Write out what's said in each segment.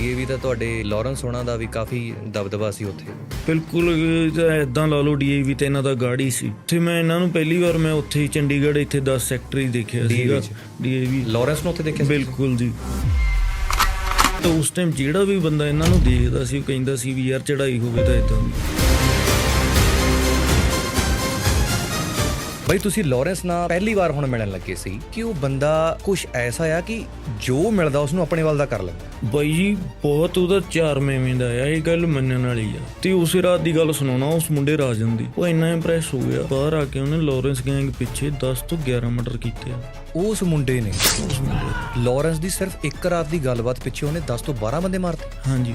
DAV ਤਾਂ ਤੁਹਾਡੇ Lawrence ਹੋਣਾ ਦਾ ਵੀ ਕਾਫੀ ਦਬਦਬਾ ਸੀ ਉੱਥੇ। ਬਿਲਕੁਲ ਇਦਾਂ ਲਾ ਲਓ ਡੀਏਵੀ ਤੇ ਇਹਨਾਂ ਦਾ ਗਾੜੀ ਸੀ। ਤੇ ਮੈਂ ਇਹਨਾਂ ਨੂੰ ਪਹਿਲੀ ਵਾਰ ਮੈਂ ਉੱਥੇ ਹੀ ਚੰਡੀਗੜ੍ਹ ਇੱਥੇ 10 ਸੈਕਟਰ ਹੀ ਦੇਖਿਆ ਸੀਗਾ? ਡੀਏਵੀ ਲਾਰੈਂਸ ਨੂੰ ਉੱਥੇ ਦੇਖਿਆ ਸੀ? ਬਿਲਕੁਲ ਜੀ। ਤਾਂ ਉਸ ਟਾਈਮ ਜਿਹੜਾ ਵੀ ਬੰਦਾ ਇਹਨਾਂ ਨੂੰ ਦੇਖਦਾ ਸੀ ਉਹ ਕਹਿੰਦਾ ਸੀ ਵੀ ਯਾਰ ਚੜਾਈ ਹੋਵੇ ਤਾਂ ਇਦਾਂ ਦੀ। ਬਈ ਤੁਸੀਂ ਲਾਰੈਂਸ ਨਾਲ ਪਹਿਲੀ ਵਾਰ ਹੁਣ ਮਿਲਣ ਲੱਗੇ ਸੀ ਕਿ ਉਹ ਬੰਦਾ ਕੁਝ ਐਸਾ ਆ ਕਿ ਜੋ ਮਿਲਦਾ ਉਸ ਨੂੰ ਆਪਣੇ ਵੱਲ ਦਾ ਕਰ ਲੈਂਦਾ। ਬਾਈ ਜੀ ਬਹੁਤ ਉਹਦਾ ਚਾਰਮੇਵੇਂ ਦਾ ਆ ਇਹ ਗੱਲ ਮੰਨਣ ਵਾਲੀ ਆ। ਤੇ ਉਸੇ ਰਾਤ ਦੀ ਗੱਲ ਸੁਣਾਉਣਾ ਉਸ ਮੁੰਡੇ ਰਾਜਨ ਦੀ। ਉਹ ਇੰਨਾ ਇੰਪ੍ਰੈਸ ਹੋ ਗਿਆ ਬਾਹਰ ਆ ਕੇ ਉਹਨੇ ਲਾਰੈਂਸ ਗੈਂਗ ਪਿੱਛੇ 10 ਤੋਂ 11 ਮਰਡਰ ਕੀਤੇ ਆ। ਉਸ ਮੁੰਡੇ ਨੇ ਲਾਰੈਂਸ ਦੀ ਸਿਰਫ ਇੱਕ ਰਾਤ ਦੀ ਗੱਲਬਾਤ ਪਿੱਛੇ ਉਹਨੇ 10 ਤੋਂ 12 ਬੰਦੇ ਮਾਰਤੇ। ਹਾਂਜੀ।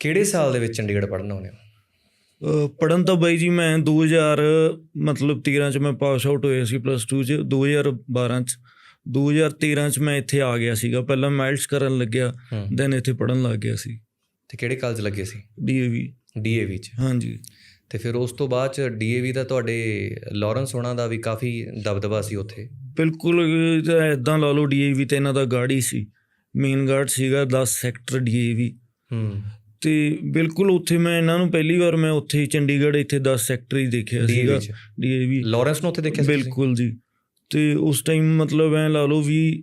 ਕਿਹੜੇ ਸਾਲ ਦੇ ਵਿੱਚ ਚੰਡੀਗੜ੍ਹ ਪੜ੍ਹਨ ਆਉਂਦੇ ਹੋ? ਪੜਨ ਤਾਂ ਬਾਈ ਜੀ ਮੈਂ 2000 ਮਤਲਬ 13 ਚ ਮੈਂ ਪਾਸ ਆਊਟ ਹੋਇਆ ਸੀ ਪਲੱਸ 2 ਚ 2012 ਚ। 2013 ਚ ਮੈਂ ਇੱਥੇ ਆ ਗਿਆ ਸੀਗਾ। ਪਹਿਲਾਂ ਮੈਲਟਸ ਕਰਨ ਲੱਗਿਆ ਹੂੰ। ਦੈਨ ਇੱਥੇ ਪੜਨ ਲੱਗ ਗਿਆ ਸੀ। ਤੇ ਕਿਹੜੇ ਕਾਲਜ ਲੱਗੇ ਸੀ? ਡੀਏਵੀ ਡੀਏਵੀ ਚ। ਹਾਂਜੀ। ਤੇ ਫਿਰ ਉਸ ਤੋਂ ਬਾਅਦ ਚ ਡੀਏਵੀ ਦਾ ਤੁਹਾਡੇ ਲਾਰੈਂਸ ਹੋਣਾ ਦਾ ਵੀ ਕਾਫੀ ਦਬਦਬਾ ਸੀ ਉੱਥੇ? ਬਿਲਕੁਲ ਇਦਾਂ ਲਾ ਲਓ ਡੀਏਵੀ ਤੇ ਇਹਨਾਂ ਦਾ ਗਾੜੀ ਸੀ। ਮੇਨ ਗਾਰਡ ਸੀਗਾ 10 ਸੈਕਟਰ ਡੀਏਵੀ ਹੂੰ। ਤੇ ਬਿਲਕੁਲ ਉੱਥੇ ਮੈਂ ਇਹਨਾਂ ਨੂੰ ਪਹਿਲੀ ਵਾਰ ਮੈਂ ਉੱਥੇ ਚੰਡੀਗੜ੍ਹ ਇੱਥੇ 10 ਸੈਕਟਰ ਦੇਖਿਆ ਸੀਗਾ। ਡੀਏਵੀ ਲਾਰੈਂਸ ਨੂੰ ਉੱਥੇ ਦੇਖਿਆ ਸੀ? ਬਿਲਕੁਲ ਜੀ। ਤੇ ਉਸ ਟਾਈਮ ਮਤਲਬ ਐ ਲਾ ਲਓ ਵੀ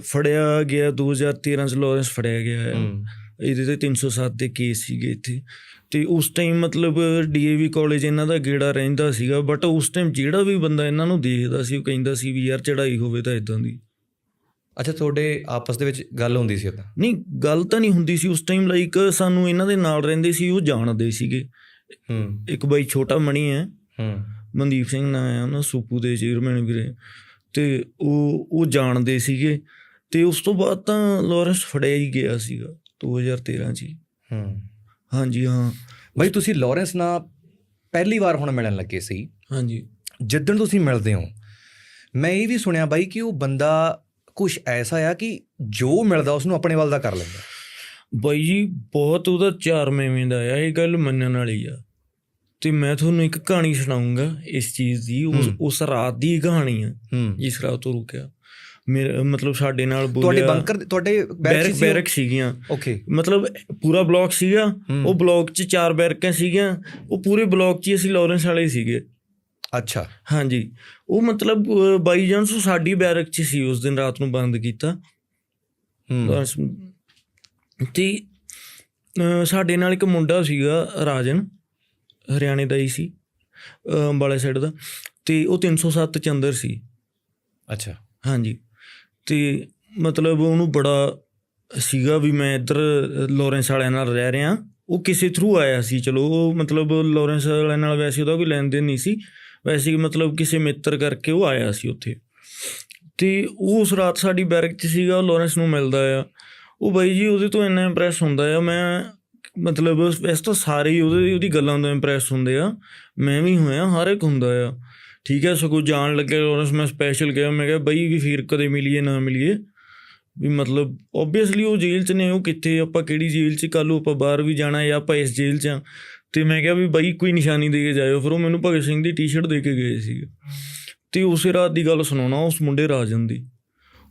ਫੜਿਆ ਗਿਆ 2013 ਚ ਲਾਰੈਂਸ ਫੜਿਆ ਗਿਆ ਹੈ। ਹੂੰ। ਇਹਦੇ ਤੇ 307 ਦੇ ਕੇਸ ਸੀਗੇ ਇੱਥੇ। ਤੇ ਉਸ ਟਾਈਮ ਮਤਲਬ ਡੀਏਵੀ ਕਾਲਜ ਇਹਨਾਂ ਦਾ ਗੇੜਾ ਰਹਿੰਦਾ ਸੀਗਾ ਬਟ ਉਸ ਟਾਈਮ ਜਿਹੜਾ ਵੀ ਬੰਦਾ ਇਹਨਾਂ ਨੂੰ ਦੇਖਦਾ ਸੀ ਉਹ ਕਹਿੰਦਾ ਸੀ ਵੀ ਯਾਰ ਚੜਾਈ ਹੋਵੇ ਤਾਂ ਇਦਾਂ ਦੀ। ਅੱਛਾ ਤੁਹਾਡੇ ਆਪਸ ਦੇ ਵਿੱਚ ਗੱਲ ਹੁੰਦੀ ਸੀ ਉਦੋਂ? ਨਹੀਂ ਗੱਲ ਤਾਂ ਨਹੀਂ ਹੁੰਦੀ ਸੀ ਉਸ ਟਾਈਮ ਲਾਈਕ ਸਾਨੂੰ ਇਹਨਾਂ ਦੇ ਨਾਲ ਰਹਿੰਦੇ ਸੀ ਉਹ ਜਾਣਦੇ ਸੀਗੇ। ਹੂੰ। ਇੱਕ ਬਾਈ ਛੋਟਾ ਮਣੀ ਹੈ। ਹੂੰ। ਮਨਦੀਪ ਸਿੰਘ ਨਾਂ ਹੈ ਉਹਨਾਂ ਸੂਪੂ ਦੇ ਚੇਅਰਮੈਨ ਵੀਰੇ। ਤੇ ਉਹ ਉਹ ਜਾਣਦੇ ਸੀਗੇ। ਤੇ ਉਸ ਤੋਂ ਬਾਅਦ ਤਾਂ ਲਾਰੈਂਸ ਫੜਿਆ ਹੀ ਗਿਆ ਸੀਗਾ 2013 ਚ ਹੀ। ਹਾਂਜੀ ਹਾਂ। ਬਈ ਤੁਸੀਂ ਲਾਰੈਂਸ ਨਾਲ ਪਹਿਲੀ ਵਾਰ ਹੁਣ ਮਿਲਣ ਲੱਗੇ ਸੀ। ਹਾਂਜੀ। ਜਿੱਦਣ ਤੁਸੀਂ ਮਿਲਦੇ ਹੋ ਮੈਂ ਇਹ ਵੀ ਸੁਣਿਆ ਬਾਈ ਕਿ ਉਹ ਬੰਦਾ ਕੁਝ ਐਸਾ ਆ ਕਿ ਜੋ ਮਿਲਦਾ ਉਸ ਨੂੰ ਆਪਣੇ ਵੱਲ ਦਾ ਕਰ ਲੈਂਦਾ। ਬਾਈ ਜੀ ਬਹੁਤ ਉਹਦਾ ਚਾਰਮੇਵੇਂ ਦਾ ਆ ਇਹ ਗੱਲ ਮੰਨਣ ਵਾਲੀ ਆ। ਤੇ ਮੈਂ ਤੁਹਾਨੂੰ ਇੱਕ ਕਹਾਣੀ ਸੁਣਾਉਂਗਾ ਇਸ ਚੀਜ਼ ਦੀ ਉਸ। ਉਸ ਰਾਤ ਦੀ ਕਹਾਣੀ ਆ ਜਿਸ ਰਾਤ ਤੋਂ ਰੁਕਿਆ। ਮੇਰੇ ਮਤਲਬ ਸਾਡੇ ਨਾਲ ਤੁਹਾਡੇ ਬੋਲਿਆ ਬੰਕਰ ਤੁਹਾਡੇ ਬੈਰਕ ਬੈਰਕ ਸੀਗੀਆਂ। ਓਕੇ। ਮਤਲਬ ਪੂਰਾ ਬਲਾਕ ਸੀਗਾ। ਉਹ ਬਲਾਕ 'ਚ ਚਾਰ ਬੈਰਕਾਂ ਸੀਗੀਆਂ ਉਹ ਪੂਰੇ ਬਲਾਕ 'ਚ ਅਸੀਂ ਲਾਰੈਂਸ ਵਾਲੇ ਸੀਗੇ। ਅੱਛਾ। ਹਾਂਜੀ। ਉਹ ਮਤਲਬ ਬਾਈ ਜਾਨਸ ਸਾਡੀ ਬੈਰਕ 'ਚ ਸੀ ਉਸ ਦਿਨ ਰਾਤ ਨੂੰ ਬੰਦ ਕੀਤਾ। ਹੂੰ। ਤੇ ਸਾਡੇ ਨਾਲ ਇੱਕ ਮੁੰਡਾ ਸੀਗਾ ਰਾਜਨ ਹਰਿਆਣੇ ਦਾ ਹੀ ਸੀ ਅੰਬਾਲਾ ਸਾਈਡ ਦਾ। ਤੇ ਉਹ 307 ਚ ਅੰਦਰ ਸੀ। ਅੱਛਾ। ਹਾਂਜੀ। ਤੇ ਮਤਲਬ ਉਹਨੂੰ ਬੜਾ ਸੀਗਾ ਵੀ ਮੈਂ ਇੱਧਰ ਲਾਰੈਂਸ ਵਾਲਿਆਂ ਨਾਲ ਰਹਿ ਰਿਹਾ। ਉਹ ਕਿਸੇ ਥਰੂ ਆਇਆ ਸੀ। ਚਲੋ ਉਹ ਮਤਲਬ ਲਾਰੈਂਸ ਵਾਲਿਆਂ ਨਾਲ ਵੈਸੇ ਉਹਦਾ ਕੋਈ ਲੈਣ ਦੇਣ ਨਹੀਂ ਸੀ। ਵੈਸੇ ਹੀ ਮਤਲਬ ਕਿਸੇ ਮਿੱਤਰ ਕਰਕੇ ਉਹ ਆਇਆ ਸੀ ਉੱਥੇ। ਤੇ ਉਹ ਉਸ ਰਾਤ ਸਾਡੀ ਬੈਰਕ 'ਚ ਸੀਗਾ, ਉਹ ਲਾਰੈਂਸ ਨੂੰ ਮਿਲਦਾ ਆ। ਉਹ ਬਾਈ ਜੀ, ਉਹਦੇ ਤੋਂ ਇੰਨਾ ਇੰਪ੍ਰੈਸ ਹੁੰਦਾ ਆ, ਮੈਂ ਮਤਲਬ ਵੈਸੇ ਤਾਂ ਸਾਰੇ ਹੀ ਉਹਦੇ, ਉਹਦੀ ਗੱਲਾਂ ਤੋਂ ਇੰਪ੍ਰੈਸ ਹੁੰਦੇ ਆ। ਮੈਂ ਵੀ ਹੋਇਆ, ਹਰ ਇੱਕ ਹੁੰਦਾ ਆ। ਠੀਕ ਹੈ ਸਗੋਂ ਜਾਣ ਲੱਗੇ ਲੋਰੈਂਸ, ਮੈਂ ਸਪੈਸ਼ਲ ਕਿਹਾ ਮੈਂ ਕਿਹਾ ਬਈ ਵੀ ਫਿਰ ਕਦੇ ਮਿਲੀਏ, ਨਾ ਮਿਲੀਏ। ਵੀ ਮਤਲਬ ਓਬਵੀਅਸਲੀ ਉਹ ਜੇਲ੍ਹ 'ਚ ਨੇ, ਉਹ ਕਿੱਥੇ, ਆਪਾਂ ਕਿਹੜੀ ਜੇਲ੍ਹ 'ਚ, ਕੱਲ੍ਹ ਨੂੰ ਆਪਾਂ ਬਾਹਰ ਵੀ ਜਾਣਾ ਜਾਂ ਆਪਾਂ ਇਸ ਜੇਲ੍ਹ 'ਚ ਆ। ਤੇ ਮੈਂ ਕਿਹਾ ਵੀ ਬਾਈ ਕੋਈ ਨਿਸ਼ਾਨੀ ਦੇ ਕੇ ਜਾਇਓ। ਫਿਰ ਉਹ ਮੈਨੂੰ ਭਗਤ ਸਿੰਘ ਦੀ ਟੀ-ਸ਼ਰਟ ਦੇ ਕੇ ਗਏ ਸੀ ਤੇ ਉਸੇ ਰਾਤ ਦੀ ਗੱਲ ਸੁਣਾਉਣਾ ਉਸ ਮੁੰਡੇ ਰਾਜਨ ਦੀ।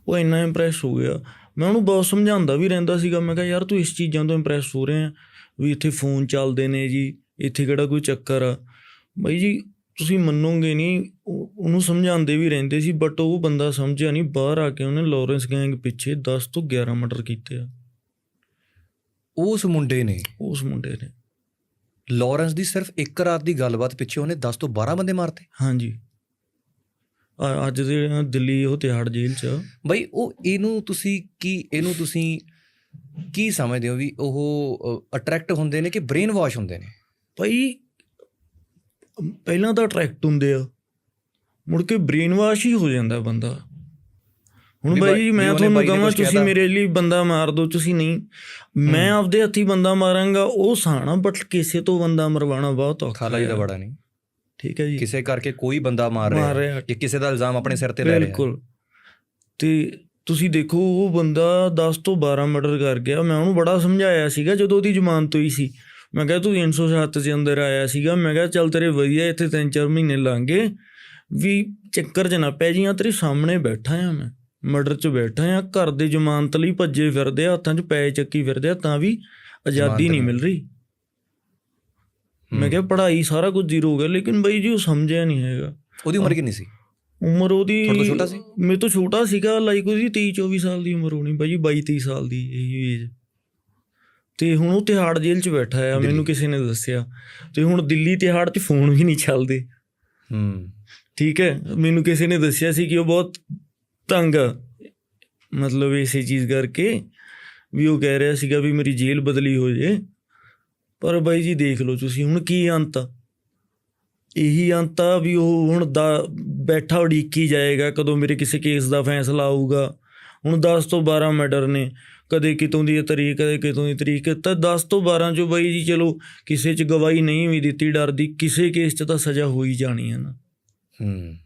ਉਹ ਇੰਨਾ ਇੰਪ੍ਰੈਸ ਹੋ ਗਿਆ। ਮੈਂ ਉਹਨੂੰ ਬਹੁਤ ਸਮਝਾਉਂਦਾ ਵੀ ਰਹਿੰਦਾ ਸੀਗਾ। ਮੈਂ ਕਿਹਾ ਯਾਰ ਤੂੰ ਇਸ ਚੀਜ਼ਾਂ ਤੋਂ ਇੰਪ੍ਰੈਸ ਹੋ ਰਿਹਾ ਵੀ ਇੱਥੇ ਫੋਨ ਚੱਲਦੇ ਨੇ ਜੀ। ਇੱਥੇ ਕਿਹੜਾ ਕੋਈ ਚੱਕਰ ਆ? ਬਾਈ ਜੀ ਤੁਸੀਂ ਮੰਨੋਗੇ ਨਹੀਂ ਉਹ- ਉਹਨੂੰ ਸਮਝਾਉਂਦੇ ਵੀ ਰਹਿੰਦੇ ਸੀ ਬਟ ਉਹ ਬੰਦਾ ਸਮਝਿਆ ਨਹੀਂ। ਬਾਹਰ ਆ ਕੇ ਉਹਨੇ ਲਾਰੈਂਸ ਗੈਂਗ ਪਿੱਛੇ 10 ਤੋਂ 11 ਮਰਡਰ ਕੀਤੇ ਆ। ਉਸ ਮੁੰਡੇ ਨੇ? ਉਸ ਮੁੰਡੇ ਨੇ। ਲਾਰੈਂਸ ਦੀ ਸਿਰਫ ਇੱਕ ਰਾਤ ਦੀ ਗੱਲਬਾਤ ਪਿੱਛੇ ਉਹਨੇ 10 ਤੋਂ 12 ਬੰਦੇ ਮਾਰਤੇ। ਹਾਂਜੀ। ਅੱਜ ਦੇ ਦਿੱਲੀ ਉਹ ਤਿਹਾੜ ਜੇਲ੍ਹ 'ਚ। ਬਈ ਉਹ ਇਹਨੂੰ ਤੁਸੀਂ ਕੀ ਇਹਨੂੰ ਤੁਸੀਂ ਕੀ ਸਮਝਦੇ ਹੋ ਵੀ ਉਹ ਅਟਰੈਕਟ ਹੁੰਦੇ ਨੇ ਕਿ ਬ੍ਰੇਨ ਵਾਸ਼ ਹੁੰਦੇ ਨੇ? ਭਾਈ ਪਹਿਲਾਂ ਤਾਂ ਅਟਰੈਕਟ ਹੁੰਦੇ ਆ। ਮੁੜ ਕੇ ਬ੍ਰੇਨ ਵਾਸ਼ ਹੀ ਹੋ ਜਾਂਦਾ ਬੰਦਾ। ਹੁਣ ਬਾਈ- ਮੈਂ ਵੀ ਉਹਨੇ ਤੁਹਾਨੂੰ ਕਹਾਂ ਤੁਸੀਂ। ਮੇਰੇ ਲਈ ਬੰਦਾ ਮਾਰ ਦਿਓ ਤੁਸੀਂ ਨਹੀਂ। ਮੈਂ ਆਪਦੇ ਹੱਥੀ ਬੰਦਾ ਮਾਰਾਂਗਾ ਉਹ ਸਾਣਾ ਬਟ ਕਿਸੇ ਤੋਂ ਬੰਦਾ ਮਰਵਾਣਾ ਬਹੁਤ ਔਖਾ ਖਾਲਾ ਜੀ ਦਾ। ਬੜਾ ਨਹੀਂ। ਠੀਕ ਹੈ ਜੀ। ਕਿਸੇ ਕਰਕੇ ਕੋਈ ਬੰਦਾ ਮਾਰ ਰਿਹਾ ਜਾਂ ਕਿਸੇ ਦਾ ਇਲਜ਼ਾਮ ਆਪਣੇ ਸਿਰ ਤੇ ਲੈ ਰਿਹਾ। ਬਿਲਕੁਲ। ਤੇ ਤੁਸੀਂ ਦੇਖੋ ਉਹ ਬੰਦਾ 10 ਤੋਂ 12 ਮਰਡਰ ਕਰ ਗਿਆ। ਮੈਂ ਉਹਨੂੰ ਬੜਾ ਸਮਝਾਇਆ ਸੀਗਾ ਜਦੋਂ ਉਹਦੀ ਜ਼ਮਾਨਤ ਹੋਈ ਸੀ। ਮੈਂ ਕਿਹਾ ਤੂੰ 307 ਚ ਅੰਦਰ ਆਇਆ ਸੀਗਾ। ਮੈਂ ਕਿਹਾ ਚੱਲ ਤੇਰੇ ਵਧੀਆ ਇੱਥੇ 3-4 ਮਹੀਨੇ ਲੰਘੇ ਵੀ ਚੱਕਰ ਚ ਨਾ ਪੈ ਜੀਆਂ ਤੇਰੇ ਸਾਹਮਣੇ ਬੈਠਾ ਆ ਮੈਂ। ਮਰਡਰ ਚ ਬੈਠਾ ਆ ਘਰ ਦੇ ਜ਼ਮਾਨਤ ਲਈ ਭੱਜੇ ਫਿਰਦੇ ਆ ਹੱਥਾਂ 'ਚ ਪੈ ਚੱਕੀ ਫਿਰਦੇ ਆ ਤਾਂ ਵੀ ਆਜ਼ਾਦੀ ਨਹੀਂ। ਮਿਲ ਰਹੀ। ਮੈਂ ਕਿਹਾ ਪੜ੍ਹਾਈ ਸਾਰਾ ਕੁਝ ਜ਼ੀਰੋ ਹੋ ਗਿਆ ਲੇਕਿਨ ਬਈ ਜੀ ਉਹ ਸਮਝਿਆ ਨਹੀਂ ਹੈਗਾ। ਉਹਦੀ ਉਮਰ ਕਿੰਨੀ ਸੀ? ਉਮਰ ਉਹਦੀ ਛੋਟਾ ਸੀ? ਮੇਰੇ ਤੋਂ ਛੋਟਾ ਸੀਗਾ ਲਾਈਕ ਉਹਦੀ 23 24 ਸਾਲ ਦੀ ਉਮਰ ਹੋਣੀ ਬਾਈ 22 23 ਸਾਲ ਦੀ ਇਹ ਏਜ ਤੇ ਹੁਣ ਉਹ ਤਿਹਾੜ ਜੇਲ੍ਹ 'ਚ ਬੈਠਾ ਆ। ਮੈਨੂੰ ਕਿਸੇ ਨੇ ਦੱਸਿਆ। ਤੇ ਹੁਣ ਦਿੱਲੀ ਤਿਹਾੜ 'ਚ ਫੋਨ ਵੀ ਨਹੀਂ ਚੱਲਦੇ। ਹੂੰ। ਠੀਕ ਹੈ ਮੈਨੂੰ ਕਿਸੇ ਨੇ ਦੱਸਿਆ ਸੀ ਕਿ ਉਹ ਬਹੁਤ ਤੰਗ ਮਤਲਬ ਇਸੇ ਚੀਜ਼ ਕਰਕੇ ਵੀ ਉਹ ਕਹਿ ਰਿਹਾ ਸੀਗਾ ਵੀ ਮੇਰੀ ਜੇਲ੍ਹ ਬਦਲੀ ਹੋ ਜੇ। ਪਰ ਬਾਈ ਜੀ ਦੇਖ ਲਓ ਤੁਸੀਂ ਹੁਣ ਕੀ ਅੰਤ ਆ। ਇਹੀ ਅੰਤ ਆ ਵੀ ਉਹ ਹੁਣ ਦਾ ਬੈਠਾ ਉਡੀਕੀ ਜਾਏਗਾ, ਕਦੋਂ ਮੇਰੇ ਕਿਸੇ ਕੇਸ ਦਾ ਫੈਸਲਾ ਆਊਗਾ। ਹੁਣ 10 ਤੋਂ 12 ਮਰਡਰ ਨੇ, ਕਦੇ ਕਿਤੋਂ ਦੀ ਤਰੀਕ, ਕਦੇ ਕਿਤੋਂ ਦੀ ਤਰੀਕ। ਤਾਂ 10 ਤੋਂ 12 ਚੋਂ ਬਾਈ ਜੀ ਚਲੋ ਕਿਸੇ 'ਚ ਗਵਾਹੀ ਨਹੀਂ ਵੀ ਦਿੱਤੀ ਡਰ ਦੀ ਕਿਸੇ ਕੇਸ 'ਚ ਤਾਂ ਸਜ਼ਾ ਹੋ ਹੀ ਜਾਣੀ ਹੈ ਨਾ। ਹੂੰ।